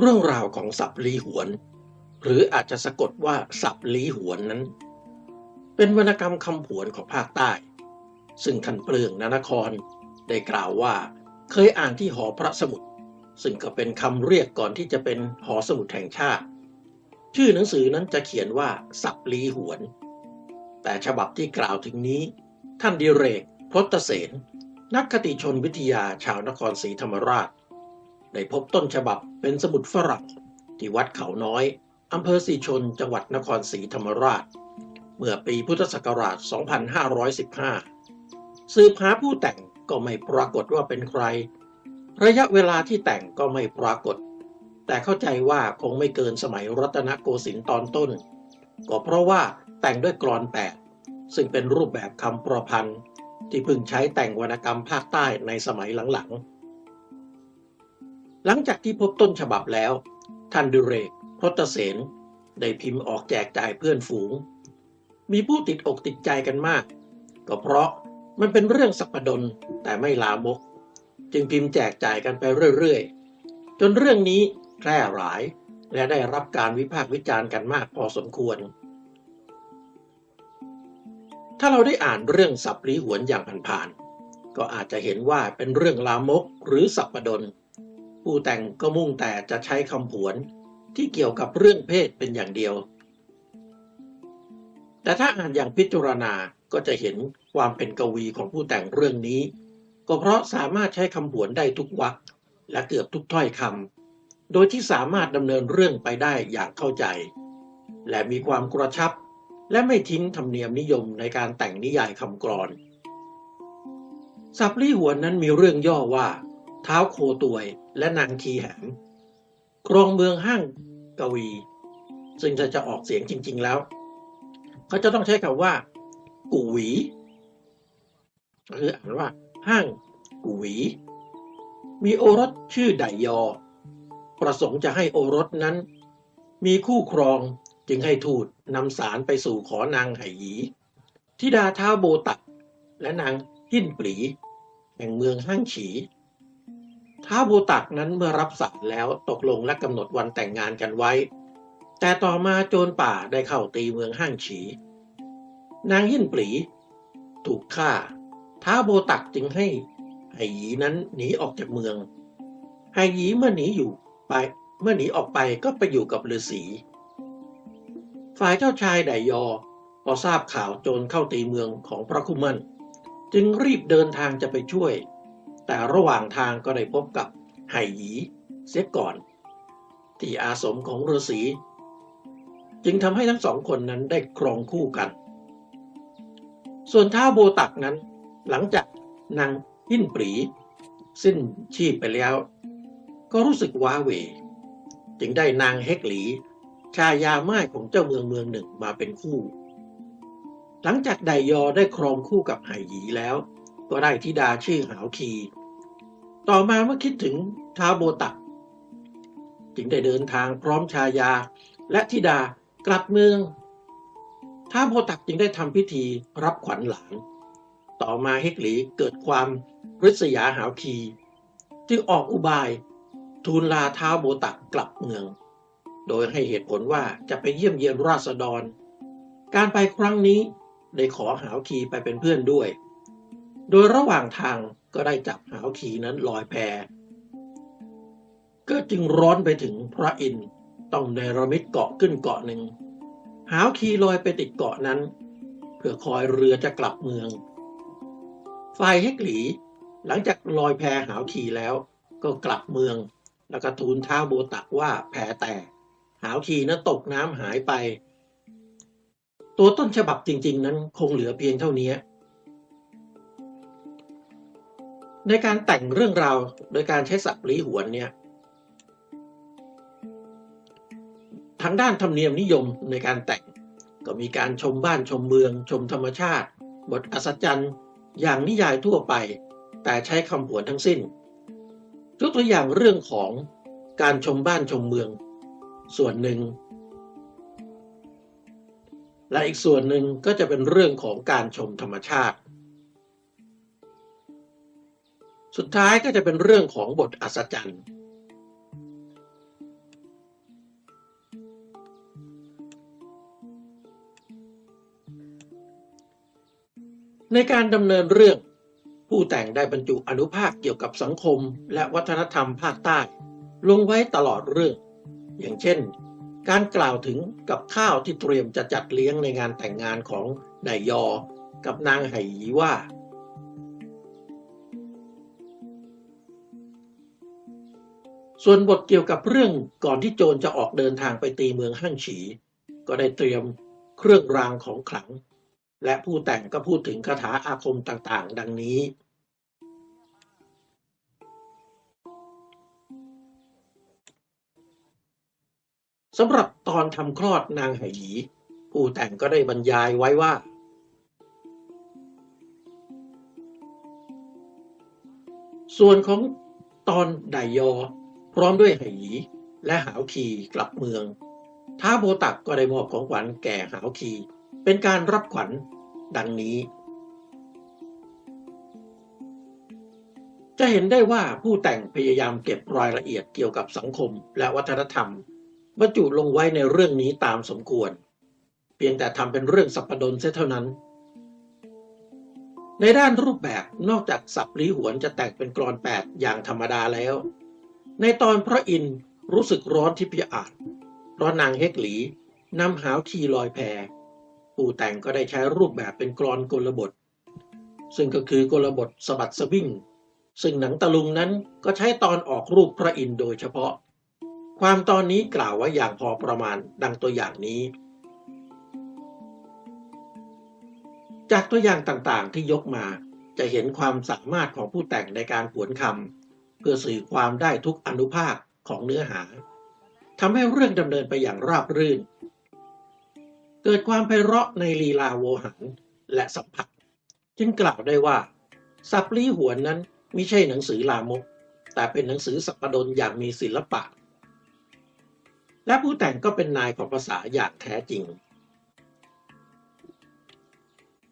เรื่องราวของสับลีหวน หรืออาจจะสะกดว่าสับลีหวนนั้น เป็นวรรณกรรมคำผวนของภาคใต้ ซึ่งท่านเปลืองนานครได้กล่าวว่าเคยอ่านที่หอพระสมุดซึ่งก็เป็นคำเรียกก่อนที่จะเป็นหอสมุดแห่งชาติ ชื่อหนังสือนั้นจะเขียนว่าสับลีหวน แต่ฉบับที่กล่าวถึงนี้ ท่านดิเรกพลตเสนนักคติชนวิทยาชาวนครศรีธรรมราช ได้พบต้นฉบับเป็นสมุดฝรั่งที่วัดเขาน้อยอำเภอสีชน จังหวัดนครศรีธรรมราช เมื่อปีพุทธศักราช 2515 สืบหาผู้แต่งก็ไม่ปรากฏว่าเป็นใคร ระยะเวลาที่แต่งก็ไม่ปรากฏ แต่เข้าใจว่าคงไม่เกินสมัยรัตนโกสินทร์ตอนต้น ก็เพราะว่าแต่งด้วยกรอนแปดซึ่งเป็นรูปแบบคำประพันธ์ ที่เพิ่งใช้แต่งวรรณกรรมภาคใต้ในสมัยหลังๆ หลังจากที่พบต้นฉบับแล้วท่านดุเรกพรตเสนได้พิมพ์ออกแจกจ่ายเพื่อนฝูง มีผู้ติดอกติดใจกันมาก ก็เพราะมันเป็นเรื่องสัปดนแต่ไม่ลามก จึงพิมพ์แจกจ่ายกันไปเรื่อยๆ จนเรื่องนี้แพร่หลายและได้รับการวิพากษ์วิจารณ์กันมากพอสมควร ถ้าเราได้อ่านเรื่องสับลีหวนอย่างผ่านๆก็อาจจะเห็นว่าเป็นเรื่องลามกหรือสัปดน ผู้แต่งก็มุ่งแต่จะใช้คำผวนที่เกี่ยวกับเรื่องเพศเป็นอย่างเดียว แต่ถ้าอ่านอย่างพิจารณาก็จะเห็นความเป็นกวีของผู้แต่งเรื่องนี้ ก็เพราะสามารถใช้คำผวนได้ทุกวรรคและเกือบทุกถ้อยคำโดยที่สามารถดำเนินเรื่องไปได้อย่างเข้าใจ และมีความกระชับ และไม่ทิ้งธรรมเนียมนิยมในการแต่งนิยายคำกรอนสับลี่หวนนั้นมีเรื่องย่อว่า ท้าโคตวย และนางทีแหมครองเมืองห้างกวี ซึ่งจะจะออกเสียงจริง ๆแล้ว เขาจะต้องใช้คำว่า กูหวีคืออ่านว่าห้างกูหวี มีโอรสชื่อไดยอ ประสงค์จะให้โอรสนั้น มีคู่ครองจึงให้ทูตนำสารไปสู่ขอนางไหหยีทิดาท้าโบตักและนางหินปรีแห่งเมืองห้างฉี ท้าโบตักนั้นเมื่อรับสั่งแล้วตกลงและกำหนดวันแต่งงานกันไว้ แต่ต่อมาโจรป่าได้เข้าตีเมืองห้างฉี นางหินปรีถูกฆ่า ท้าโบตักจึงให้ไหหยีนั้นหนีออกจากเมืองไหหยีเมื่อหนีอยู่ไป เมื่อหนีออกไปก็ไปอยู่กับฤาษีฝ่ายเจ้าชายไดยอ พอทราบข่าวโจรเข้าตีเมืองของพระคุมัน จึงรีบเดินทางจะไปช่วย แต่ระหว่างทางก็ได้พบกับไหหยีเสียก่อน ที่อาสมของฤาษีจึงทำให้ทั้งสองคนนั้นได้ครองคู่กัน ส่วนท้าโบตักนั้น หลังจากนางหินปรี สิ้นชีพไปแล้ว ก็รู้สึกว้าเหวจึงได้นางเฮกหลี ชายาไม้ของเจ้าเมืองเมืองหนึ่งมาเป็นคู่ หลังจากไดยอได้ครองคู่กับไหหยีแล้ว ก็ได้ธิดาชื่อหาวคี ต่อมาเมื่อคิดถึงท้าโบตัก จึงได้เดินทางพร้อมชายา และธิดากลับเมืองท้าโบตักจึงได้ทำพิธีรับขวัญหลาน ต่อมาเฮกหลีเกิดความริษยาหาวคี จึงออกอุบายทูลลาท้าโบตักกลับเมือง โดยให้เหตุผลว่าจะไปเยี่ยมเยียนราษฎร การไปครั้งนี้ได้ขอหาวคีไปเป็นเพื่อนด้วย โดยระหว่างทางก็ได้จับหาวคีนั้นลอยแพก็จึงร้อนไปถึงพระอินทร์ต้องเนรมิตเกาะขึ้นเกาะหนึ่ง หาวคีลอยไปติดเกาะนั้น เพื่อคอยเรือจะกลับเมือง ฝ่ายเฮกหลี หลังจากลอยแพหาวคีแล้วก็กลับเมือง แล้วก็ทูลท้าโบตักว่าแพแตกหาวคีนั้นตกน้ำหายไป ตัวต้นฉบับจริง ๆ นั้นคงเหลือเพียงเท่านี้ ในการแต่งเรื่องราวโดยการใช้สับลีหวนเนี่ยทางด้านธรรมเนียมนิยมในการแต่งก็มีการชมบ้านชมเมือง ชมธรรมชาติ บทอัศจรรย์ อย่างนิยายทั่วไป แต่ใช้คำผวนทั้งสิ้นยกตัวอย่างเรื่องของการชมบ้านชมเมือง ส่วนหนึ่ง และอีกส่วนหนึ่งก็จะเป็นเรื่องของการชมธรรมชาติ สุดท้ายก็จะเป็นเรื่องของบทอัศจรรย์ ในการดำเนินเรื่อง ผู้แต่งได้บรรจุอนุภาคเกี่ยวกับสังคมและวัฒนธรรมภาคใต้ ลงไว้ตลอดเรื่อง อย่างเช่น การกล่าวถึงกับข้าวที่เตรียมจะจัดเลี้ยงในงานแต่งงานของนายยอ กับนางไหหยีว่า ส่วนบทเกี่ยวกับเรื่องก่อนที่โจรจะออกเดินทางไปตีเมืองฮั่งฉี ก็ได้เตรียมเครื่องรางของขลัง และผู้แต่งก็พูดถึงคาถาอาคมต่างๆ ดังนี้ สำหรับตอนทำคลอดนางไหหยีผู้แต่งก็ได้บรรยายไว้ว่าส่วนของตอนไดยอ พร้อมด้วยไหหยีและหาวคีกลับเมือง ท้าโบตักก็ได้มอบของขวัญแก่หาวคี เป็นการรับขวัญดังนี้ จะเห็นได้ว่าผู้แต่งพยายามเก็บรายละเอียดเกี่ยวกับสังคมและวัฒนธรรม บรรจุลงไว้ในเรื่องนี้ตามสมควร เพียงแต่ทำเป็นเรื่องสัปดนเสียเท่านั้น ในด้านรูปแบบนอกจากสับลีหวนจะแต่งเป็นกรอนแปดอย่างธรรมดาแล้ว ในตอนพระอินทร์รู้สึกร้อนที่พิอาจเพราะนางเฮกหลีนำหาวคีลอยแพผู้แต่งก็ได้ใช้รูปแบบเป็นกรอนกลบท ซึ่งก็คือกลบทสะบัดสะบิ้งซึ่งหนังตะลุงนั้นก็ใช้ตอนออกรูปพระอินทร์โดยเฉพาะ ความตอนนี้กล่าวไว้อย่างพอประมาณดังตัวอย่างนี้ จากตัวอย่างต่างๆที่ยกมาจะเห็นความสามารถของผู้แต่งในการผวนคำ พื่อสื่อความได้ทุกอนุภาคของเนื้อหาทำให้เรื่องดำเนินไปอย่างราบรื่น เกิดความไพเราะในลีลาโวหันและสัมผัส จึงกล่าวได้ว่า สับลีหวนนั้นไม่ใช่หนังสือลามก แต่เป็นหนังสือสัปดนอย่างมีศิลปะ และผู้แต่งก็เป็นนายของภาษาอย่างแท้จริง